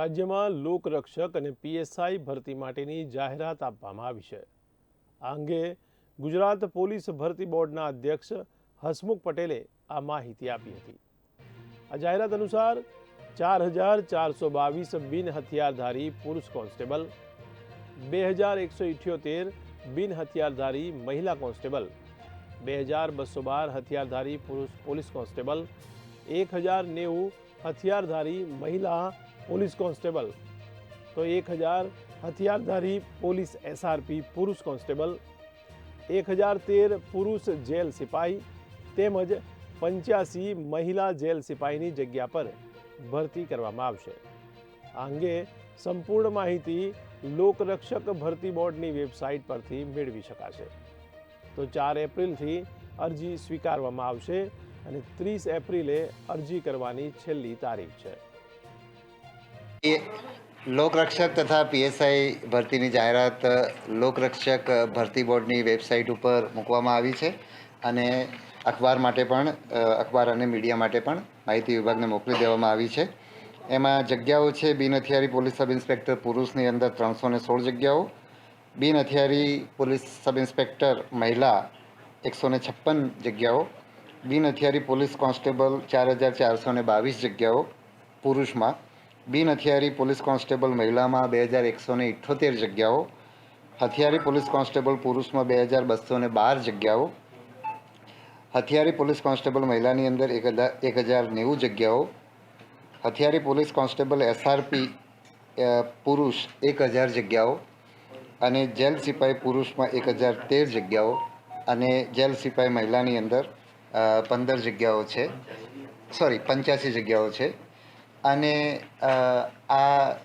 રાજ્યમાં લોકરક્ષક અને પીએસઆઈ ભરતી માટેની જાહેરાત આપવામાં આવી છે. આ અંગે ગુજરાત પોલીસ ભરતી બોર્ડના અધ્યક્ષ હસમુખ પટેલે આ માહિતી આપી હતી. આ જાહેરાત અનુસાર ચાર હજાર ચારસો બાવીસ બિન હથિયારધારી પુરુષ કોન્સ્ટેબલ, બે હજાર એકસો ઇઠ્યોતેર બિન હથિયારધારી મહિલા કોન્સ્ટેબલ, બે હજાર બસો બાર હથિયારધારી પુરુષ પોલીસ કોન્સ્ટેબલ, એક હજાર નેવું હથિયારધારી મહિલા પોલીસ કોન્સ્ટેબલ. તો એક હજાર હથિયારધારી પોલીસ એસઆરપી પુરુષ કોન્સ્ટેબલ, એક હજાર તેર પુરુષ જેલ સિપાઈ તેમજ પંચ્યાસી મહિલા જેલ સિપાહીની જગ્યા પર ભરતી કરવામાં આવશે. આ અંગે સંપૂર્ણ માહિતી લોકરક્ષક ભરતી બોર્ડની વેબસાઇટ પરથી મેળવી શકાશે. તો ચાર એપ્રિલથી અરજી સ્વીકારવામાં આવશે અને ત્રીસ એપ્રિલે અરજી કરવાની છેલ્લી તારીખ છે. લોકરક્ષક તથા પીએસઆઈ ભરતીની જાહેરાત લોકરક્ષક ભરતી બોર્ડની વેબસાઇટ ઉપર મૂકવામાં આવી છે અને અખબાર માટે પણ અખબાર અને મીડિયા માટે પણ માહિતી વિભાગને મોકલી દેવામાં આવી છે. એમાં જગ્યાઓ છે, બિન હથિયારી પોલીસ સબ ઇન્સ્પેક્ટર પુરુષની અંદર ત્રણસો ને સોળ જગ્યાઓ, બિન હથિયારી પોલીસ સબ ઇન્સ્પેક્ટર મહિલા એકસો ને છપ્પન જગ્યાઓ, બિન હથિયારી પોલીસ કોન્સ્ટેબલ ચાર હજાર ચારસો ને બાવીસ જગ્યાઓ પુરુષમાં બિન હથિયારી પોલીસ કોન્સ્ટેબલ મહિલામાં બે હજાર એકસો ને ઇઠ્ઠોતેર જગ્યાઓ, હથિયારી પોલીસ કોન્સ્ટેબલ પુરુષમાં બે હજાર બસો ને બાર જગ્યાઓ, હથિયારી પોલીસ કોન્સ્ટેબલ મહિલાની અંદર એક હજાર નેવું જગ્યાઓ, હથિયારી પોલીસ કોન્સ્ટેબલ એસઆરપી પુરુષ એક હજાર જગ્યાઓ અને જેલ સિપાઈ પુરુષમાં એક હજાર તેર જગ્યાઓ અને જેલ સિપાઈ મહિલાની અંદર પંદર જગ્યાઓ છે. સોરી, પંચ્યાસી જગ્યાઓ છે. અને આ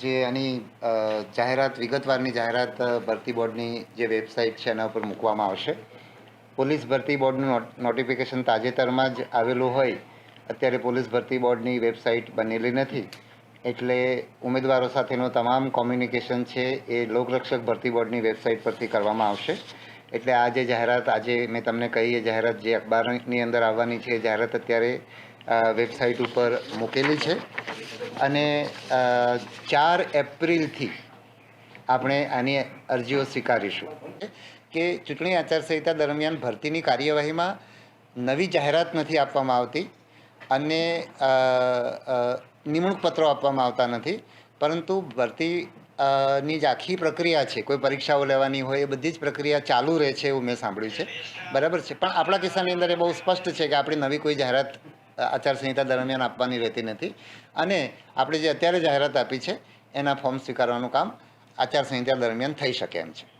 જે આની જાહેરાત, વિગતવારની જાહેરાત ભરતી બોર્ડની જે વેબસાઇટ છે એના ઉપર મૂકવામાં આવશે. પોલીસ ભરતી બોર્ડનું નોટિફિકેશન તાજેતરમાં જ આવેલું હોય, અત્યારે પોલીસ ભરતી બોર્ડની વેબસાઇટ બનેલી નથી. એટલે ઉમેદવારો સાથેનો તમામ કોમ્યુનિકેશન છે એ લોકરક્ષક ભરતી બોર્ડની વેબસાઇટ પરથી કરવામાં આવશે. એટલે આ જે જાહેરાત, આજે મેં તમને કહી, એ જાહેરાત જે અખબારની અંદર આવવાની છે, એ જાહેરાત અત્યારે વેબસાઇટ ઉપર મૂકેલી છે. અને ચાર એપ્રિલથી આપણે આની અરજીઓ સ્વીકારીશું. કે ચૂંટણી આચારસંહિતા દરમિયાન ભરતીની કાર્યવાહીમાં નવી જાહેરાત નથી આપવામાં આવતી અને નિમણૂક પત્રો આપવામાં આવતા નથી. પરંતુ ભરતી ની જે આખી પ્રક્રિયા છે, કોઈ પરીક્ષાઓ લેવાની હોય, એ બધી જ પ્રક્રિયા ચાલુ રહે છે એવું મેં સાંભળ્યું છે. બરાબર છે. પણ આપણા કિસ્સાની અંદર એ બહુ સ્પષ્ટ છે કે આપણી નવી કોઈ જાહેરાત આચારસંહિતા દરમિયાન આપવાની રહેતી નથી. અને આપણે જે અત્યારે જાહેરાત આપી છે, એના ફોર્મ સ્વીકારવાનું કામ આચારસંહિતા દરમિયાન થઈ શકે એમ છે.